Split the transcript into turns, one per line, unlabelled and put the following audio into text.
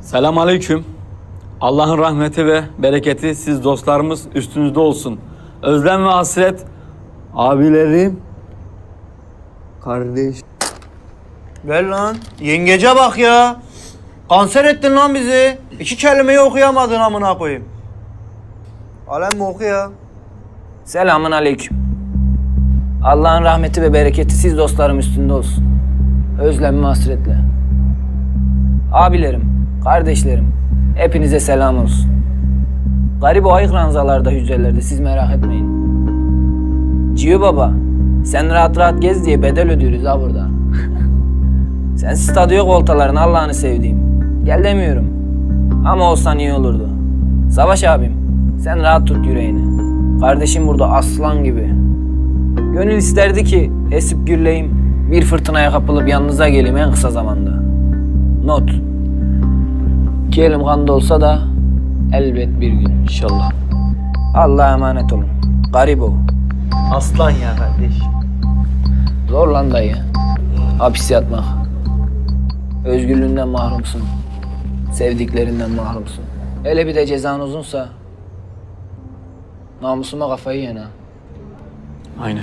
Selam aleyküm. Allah'ın rahmeti ve bereketi siz dostlarımız üstünüzde olsun. Özlem ve hasret abilerim, kardeş.
Ver lan. Yengece bak ya. Kanser ettin lan bizi. İki kelimeyi okuyamadın amına koyayım. Alem mi oku ya?
Selamun aleyküm. Allah'ın rahmeti ve bereketi siz dostlarım üstünde olsun. Özlem ve hasretle. Abilerim, kardeşlerim, hepinize selam olsun. Garip o ayık ranzalarda, hücrelerde siz merak etmeyin. Ciyo baba, sen rahat rahat gez diye bedel ödüyoruz ha burada. Sensiz tadı yok oltaların Allah'ını sevdiğim. Gel demiyorum. Ama olsan iyi olurdu. Savaş abim, sen rahat tut yüreğini. Kardeşim burada aslan gibi. Gönül isterdi ki esip gürleyim, bir fırtınaya kapılıp yanınıza geleyim en kısa zamanda. Not. İki elim kanda olsa da elbet bir gün.
İnşallah.
Allah'a emanet olun. Garip o.
Aslan ya kardeş.
Zor lan dayı. Hapis yatmak. Özgürlüğünden mahrumsun. Sevdiklerinden mahrumsun. Hele bir de cezan uzunsa namusuma kafayı yene.
Aynen.